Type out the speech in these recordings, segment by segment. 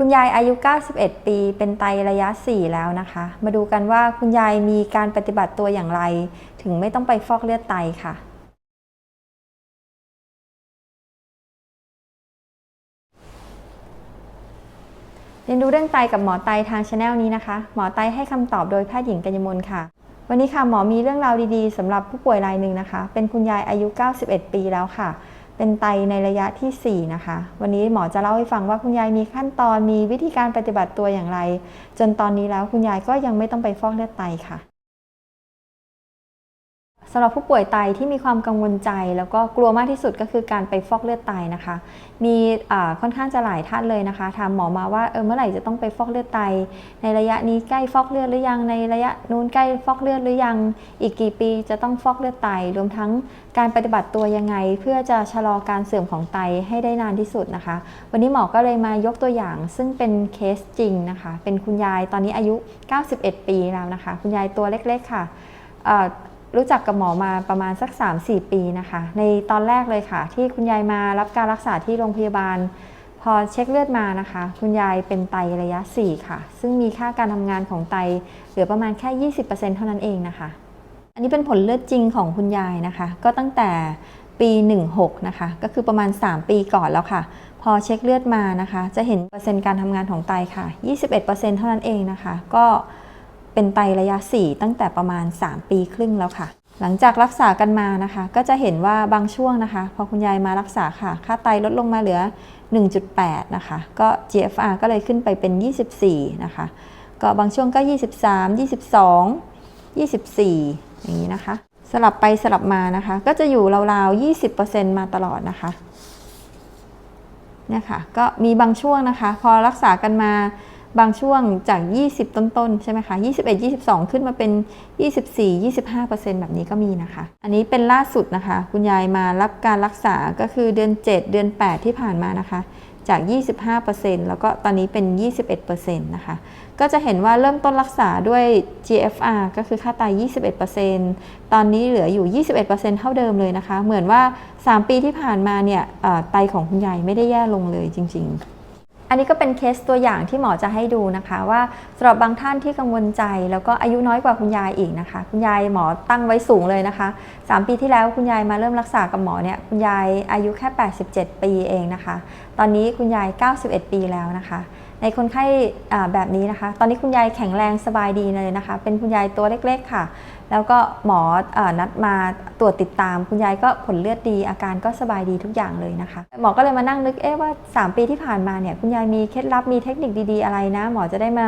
คุณยายอายุ 91 ปี เป็นไตระยะ 4 แล้วนะคะ มาดูกันว่าคุณยายมีการปฏิบัติตัวอย่างไร ถึงไม่ต้องไปฟอกเลือดไตค่ะ เรียนรู้เรื่องไตกับหมอไตทางช anel นี้นะคะ หมอไตให้คำตอบโดยแพทย์หญิงกัญญมลค่ะ วันนี้ค่ะหมอมีเรื่องราวดีๆสำหรับผู้ป่วยรายหนึ่งนะคะ เป็นคุณยายอายุ 91 ปีแล้วค่ะ เป็นไตในระยะทีสี่ 4 นะคะ วันนี้หมอจะเล่าให้ฟังว่าคุณยายมีขั้นตอนมีวิธีการปฏิบัติตัวอย่างไร จนตอนนี้แล้วคุณยายก็ยังไม่ต้องไปฟอกเลือดไตค่ะ สำหรับผู้ป่วยไตที่มีความกังวลใจ แล้วก็กลัวมากที่สุดก็คือการไปฟอกเลือดไตนะคะ มีค่อนข้างจะหลายท่านเลยนะคะถามหมอมาว่าเออเมื่อไหร่จะต้องไปฟอกเลือดไต ในระยะนี้ใกล้ฟอกเลือดหรือยังในระยะนู้นใกล้ฟอกเลือดหรือยัง อีกกี่ปีจะต้องฟอกเลือดไต รวมทั้งการปฏิบัติตัวยังไง เพื่อจะชะลอการเสื่อมของไตให้ได้นานที่สุดนะคะ วันนี้หมอก็เลยมายกตัวอย่าง ซึ่งเป็นเคสจริงนะคะ เป็นคุณยายตอนนี้อายุ 91 ปีแล้วนะคะ คุณยายตัวเล็ก ๆ ค่ะ รู้จักกับหมอมาประมาณสัก 3-4 ปีนะคะ ในตอนแรกเลยค่ะ ที่คุณยายมารับการรักษาที่โรงพยาบาล พอเช็คเลือดมานะคะ คุณยายเป็นไตระยะ 4 ค่ะ ซึ่งมีค่าการทำงานของไตเหลือประมาณแค่ 20%เท่านั้นเองนะคะ อันนี้เป็นผลเลือดจริงของคุณยายนะคะ ก็ตั้งแต่ปี 16 นะคะ ก็คือประมาณ 3 ปีก่อนแล้วค่ะ พอเช็คเลือดมานะคะ จะเห็นเปอร์เซ็นต์การทำงานของไตค่ะ 21%เท่านั้นเองนะคะ ก็ เป็นไตระยะ 4 ตั้งแต่ประมาณ 3 ปีครึ่งแล้วค่ะ หลังจากรักษากันมานะคะ ก็จะเห็นว่าบางช่วงนะคะ พอคุณยายมารักษาค่ะ ค่าไตลดลงมาเหลือ 1.8 นะคะ ก็ GFR ก็เลยขึ้นไปเป็น 24 นะคะ ก็บางช่วงก็ 23 22 24 อย่างนี้นะคะ สลับไปสลับมานะคะ ก็จะอยู่ราวๆ 20%มาตลอดนะคะเนี่ยค่ะก็มีบางช่วงนะคะ พอรักษากันมา บางช่วงจาก 20 ต้นๆ ใช่ไหมคะ 21 22 ขึ้นมาเป็น 24 25 แบบนี้ก็มีนะคะ อันนี้เป็นล่าสุดนะคะ คุณยายมารับการรักษาก็คือเดือน 7 เดือน 8 ที่ผ่านมานะคะ จาก 25 แล้วก็ตอนนี้เป็น 21 นะคะ ก็จะเห็นว่าเริ่มต้นรักษาด้วย GFR ก็คือค่าไต21%ตอนนี้เหลืออยู่ 21 เท่าเดิมเลยนะคะ เหมือนว่า 3 ปีที่ผ่านมาเนี่ยไตของคุณยายไม่ได้แย่ลงเลยจริง ๆ อันนี้ก็เป็นเคสตัวอย่างที่หมอจะให้ดูนะคะ ว่าสำหรับบางท่านที่กังวลใจ แล้วก็อายุน้อยกว่าคุณยายอีกนะคะ คุณยายหมอตั้งไว้สูงเลยนะคะ 3 ปีที่แล้วคุณยายมาเริ่มรักษากับหมอเนี่ยคุณยายอายุแค่ 87 ปีเองนะคะ ตอนนี้คุณยาย 91 ปีแล้วนะคะ ในคนไข้แบบนี้นะคะ ตอนนี้คุณยายแข็งแรงสบายดีเลยนะคะ เป็นคุณยายตัวเล็กๆค่ะ แล้วก็หมอออนัดมาตรวจติดตาม คุณยายก็ผลเลือดดี อาการก็สบายดีทุกอย่างเลยนะคะ หมอก็เลยมานั่งนึกเอ๊ะว่า 3 ปีที่ผ่านมาเนี่ยคุณยายมีเคล็ดลับมีเทคนิคดีๆอะไรนะ หมอจะได้มา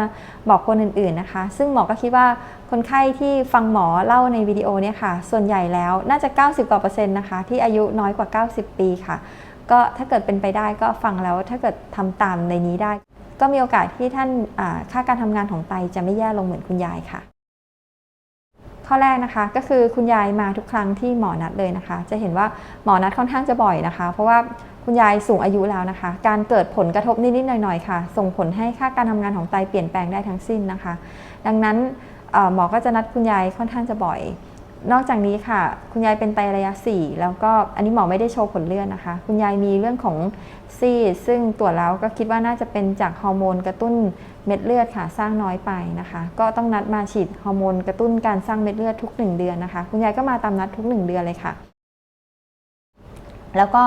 บอกคนอื่นๆนะคะ ซึ่งหมอก็คิดว่าคนไข้ที่ฟังหมอเล่าในวิดีโอเนี่ยค่ะ ส่วนใหญ่แล้วน่าจะ 90กว่าเปอร์เซ็นต์นะคะที่อายุน้อยกว่า 90 ปีค่ะ ก็ถ้าเกิดเป็นไปได้ก็ฟังแล้วถ้าเกิดทำตามในนี้ได้ ก็มีโอกาสที่ท่านค่าการทำงานของไตจะไม่แย่ลงเหมือนคุณยายค่ะ ข้อแรกนะคะก็คือคุณยายมาทุกครั้งที่หมอนัดเลยนะคะ จะเห็นว่าหมอนัดค่อนข้างจะบ่อยนะคะ เพราะว่าคุณยายสูงอายุแล้วนะคะ การเกิดผลกระทบนิดๆหน่อยๆค่ะ ส่งผลให้ค่าการทำงานของไตเปลี่ยนแปลงได้ทั้งสิ้นนะคะ ดังนั้นหมอก็จะนัดคุณยายค่อนข้างจะบ่อย นอกจากนี้ค่ะ คุณยายเป็นไตระยะ 4 แล้วก็อันนี้หมอไม่ได้โชว์ผลเลือดนะคะ คุณยายมีเรื่องของซีดซึ่งตรวจแล้วก็คิดว่าน่าจะเป็นจากฮอร์โมนกระตุ้นเม็ดเลือดค่ะ สร้างน้อยไปนะคะ ก็ต้องนัดมาฉีดฮอร์โมนกระตุ้นการสร้างเม็ดเลือดทุก 1 เดือนนะคะ คุณยายก็มาตามนัดทุก 1 เดือนเลยค่ะ แล้วก็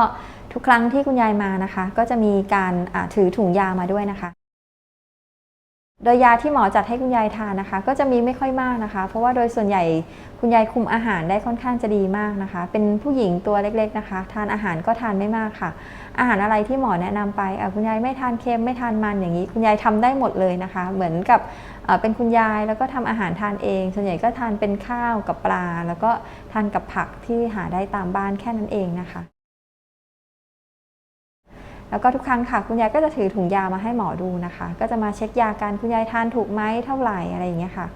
ทุกครั้งที่คุณยายมานะคะ ก็จะมีการถือถุงยามาด้วยนะคะ โดยยาที่หมอจัดให้คุณยายทานนะคะ ก็จะมีไม่ค่อยมากนะคะ เพราะว่าโดยส่วนใหญ่คุณยายคุมอาหารได้ค่อนข้างจะดีมากนะคะ เป็นผู้หญิงตัวเล็กๆนะคะ ทานอาหารก็ทานไม่มากค่ะ อาหารอะไรที่หมอแนะนำไปคุณยายไม่ทานเค็มไม่ทานมันอย่างนี้ คุณยายทำได้หมดเลยนะคะ เหมือนกับเอ่อเป็นคุณยายแล้วก็ทำอาหารทานเอง ส่วนใหญ่ก็ทานเป็นข้าวกับปลา แล้วก็ทานกับผักที่หาได้ตามบ้านแค่นั้นเองนะคะ แล้วก็ทุกครั้งค่ะ คุณยายก็จะถือถุงยามาให้หมอดูนะคะ ก็จะมาเช็คยากันคุณยายทานถูกไหมเท่าไหร่อะไรอย่างเงี้ยค่ะ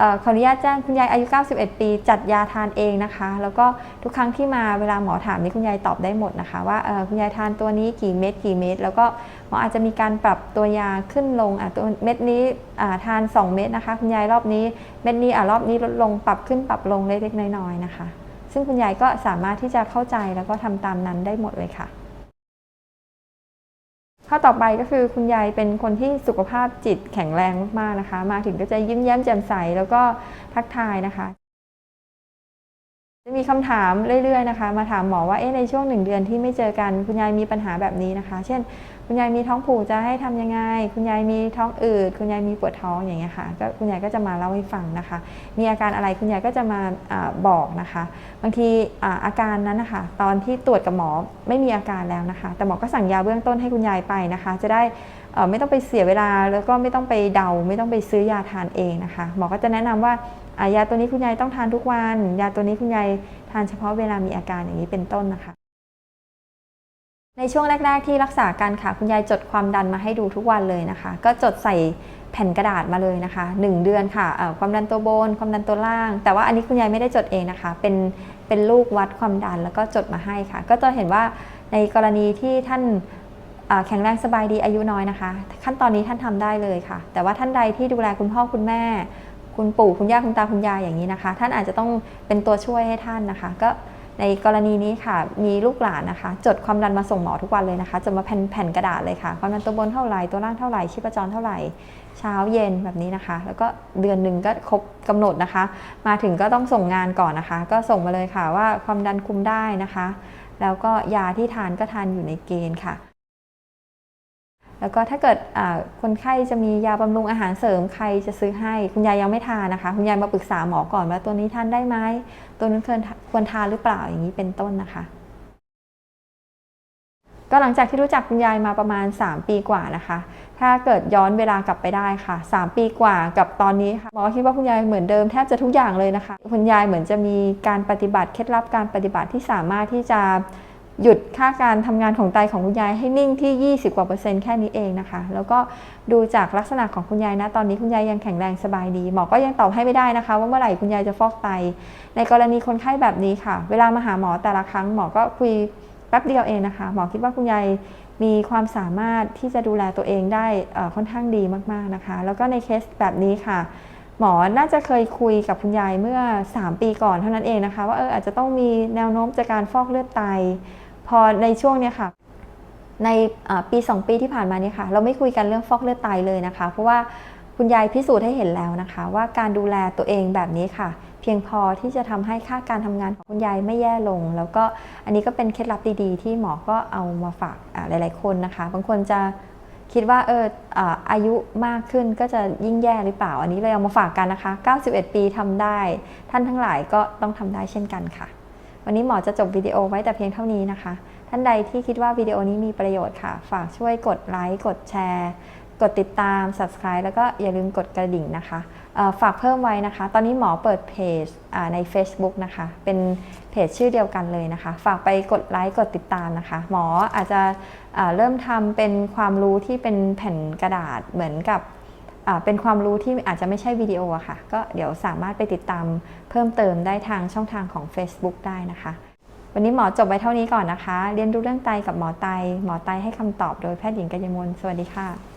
ออขออนุญาตแจ้งคุณยายอายุ 91 ปี จัดยาทานเองนะคะ แล้วก็ทุกครั้งที่มาเวลาหมอถามนี่คุณยายตอบได้หมดนะคะ ว่าคุณยายทานตัวนี้กี่เม็ดกี่เม็ดแล้วก็หมออาจจะมีการปรับตัวยาขึ้นลงอะตัวเม็ดนี้อ่าทาน 2 เม็ดนะคะ คุณยายรอบนี้เม็ดนี้อะรอบนี้ลดลงปรับขึ้นปรับลงเล็กๆน้อยๆนะคะ ซึ่งคุณยายก็สามารถที่จะเข้าใจแล้วก็ทำตามนั้นได้หมดเลยค่ะ ข้อต่อไปก็คือคุณยายเป็นคนที่สุขภาพจิตแข็งแรงมากๆนะคะ มาถึงก็จะยิ้มแย้มแจ่มใสแล้วก็ทักทายนะคะจะมีคำถามเรื่อยๆนะคะ มาถามหมอว่าเอ๊ะในช่วงหนึ่งเดือนที่ไม่เจอกันคุณยายมีปัญหาแบบนี้นะคะ เช่น คุณยายมีท้องผูกจะให้ทำยังไง คุณยายมีท้องอืดคุณยายมีปวดท้องอย่างเงี้ยค่ะก็คุณยายก็จะมาเล่าให้ฟังนะคะ มีอาการอะไรคุณยายก็จะมาอาบอกนะคะ บางทีอาอาการนั้นนะคะ ตอนที่ตรวจกับหมอไม่มีอาการแล้วนะคะ แต่หมอก็สั่งยาเบื้องต้นให้คุณยายไปนะคะ จะได้ไม่ต้องไปเสียเวลาแล้วก็ไม่ต้องไปเดา ไม่ต้องไปซื้อยาทานเองนะคะหมอก็จะแนะนำว่าอ่ายาตัวนี้คุณยายต้องทานทุกวัน ยาตัวนี้คุณยายทานเฉพาะเวลามีอาการอย่างนี้เป็นต้นนะคะ ในช่วงแรก ๆ ที่รักษากันค่ะคุณยายจดความดันมาให้ดูทุกวันเลยนะคะ ก็จดใส่แผ่นกระดาษมาเลยนะคะ 1 เดือนค่ะความดันตัวบน ความดันตัวล่าง แต่ว่าอันนี้คุณยายไม่ได้จดเองนะคะ เป็นเป็นลูกวัดความดันแล้วก็จดมาให้ค่ะ ก็จะเห็นว่าในกรณีที่ท่านแข็งแรงสบายดีอายุน้อยนะคะ ขั้นตอนนี้ท่านทำได้เลยค่ะ แต่ว่าท่านใดที่ดูแลคุณพ่อคุณแม่ คุณปู่คุณย่าคุณตาคุณยายอย่างนี้นะคะ ท่านอาจจะต้องเป็นตัวช่วยให้ท่านนะคะ ก็ ในกรณีนี้ค่ะ มีลูกหลานนะคะ จดความดันมาส่งหมอทุกวันเลยนะคะ จะมาแผ่นแผ่นกระดาษเลยค่ะ ความดันตัวบนเท่าไหร่ ตัวล่างเท่าไหร่ ชีพจรเท่าไหร่ เช้าเย็นแบบนี้นะคะ แล้วก็เดือนหนึ่งก็ครบกำหนดนะคะ มาถึงก็ต้องส่งงานก่อนนะคะ ก็ส่งมาเลยค่ะว่าความดันคุมได้นะคะ แล้วก็ยาที่ทานก็ทานอยู่ในเกณฑ์ค่ะ แล้วก็ถ้าเกิดคนไข้จะมียาบำรุงอาหารเสริมใครจะซื้อให้ คุณยายยังไม่ทานนะคะ คุณยายมาปรึกษาหมอก่อนว่าตัวนี้ทานได้ไหมตัวนั้นควรควรทานหรือเปล่าอย่างนี้เป็นต้นนะคะ ก็หลังจากที่รู้จักคุณยายมาประมาณ 3 ปีกว่านะคะ ถ้าเกิดย้อนเวลากลับไปได้ค่ะ 3 ปีกว่ากับตอนนี้ค่ะหมอคิดว่าคุณยายเหมือนเดิมแทบจะทุกอย่างเลยนะคะ คุณยายเหมือนจะมีการปฏิบัติเคล็ดลับการปฏิบัติที่สามารถที่จะ หยุดค่าการทำงานของไตของคุณยายให้นิ่งที่ 20 กว่าเปอร์เซ็นต์แค่นี้เองนะคะ แล้วก็ดูจากลักษณะของคุณยายนะ ตอนนี้คุณยายยังแข็งแรงสบายดี หมอก็ยังตอบให้ไม่ได้นะคะ ว่าเมื่อไหร่คุณยายจะฟอกไต ในกรณีคนไข้แบบนี้ค่ะ เวลามาหาหมอแต่ละครั้งหมอก็คุยแป๊บเดียวเองนะคะ หมอคิดว่าคุณยายมีความสามารถที่จะดูแลตัวเองได้ค่อนข้างดีมากๆนะคะ แล้วก็ในเคสแบบนี้ค่ะหมอ น่าจะเคยคุยกับคุณยายเมื่อ 3 ปีก่อนเท่านั้นเองนะคะ ว่าเอออาจจะต้องมีแนวโน้มจากการฟอกเลือดไต พอในช่วงเนี้ยค่ะ ในอ่าปี 2 ปีที่ผ่านมาเนี่ยค่ะ เราไม่คุยกันเรื่องฟอกเลือดไตเลยนะคะ เพราะว่าคุณยายพิสูจน์ให้เห็นแล้วนะคะ ว่าการดูแลตัวเองแบบนี้ค่ะ เพียงพอที่จะทำให้ค่าการทำงานของคุณยายไม่แย่ลง แล้วก็อันนี้ก็เป็นเคล็ดลับดีๆ ที่หมอก็เอามาฝากหลาย ๆ คนนะคะ บางคนจะคิดว่าเอออาอายุมากขึ้นก็จะยิ่งแย่หรือเปล่า อันนี้เลยเอามาฝากกันนะคะ 91 ปีทำได้ ท่านทั้งหลายก็ต้องทำได้เช่นกันค่ะ วันนี้หมอจะจบวิดีโอไว้แต่เพียงเท่านี้นะคะ ท่านใดที่คิดว่าวิดีโอนี้มีประโยชน์ค่ะ ฝากช่วยกดไลค์กดแชร์ กดติดตาม subscribe แล้วก็อย่าลืมกดกระดิ่งนะคะฝากเพิ่มไว้นะคะ ตอนนี้หมอเปิดเพจใน Facebook นะคะ เป็นเพจชื่อเดียวกันเลยนะคะ ฝากไปกดไลค์กดติดตามนะคะ หมออาจจะเริ่มทำเป็นความรู้ที่เป็นแผ่นกระดาษเหมือนกับ เป็นความรู้ที่อาจจะไม่ใช่วิดีโออะค่ะ ก็เดี๋ยวสามารถไปติดตามเพิ่มเติมได้ทางช่องทางของ Facebook ได้นะคะ วันนี้หมอจบไปเท่านี้ก่อนนะคะ เรียนรู้เรื่องไตกับหมอไต หมอไตให้คำตอบโดยแพทย์หญิงกัญญมลสวัสดีค่ะ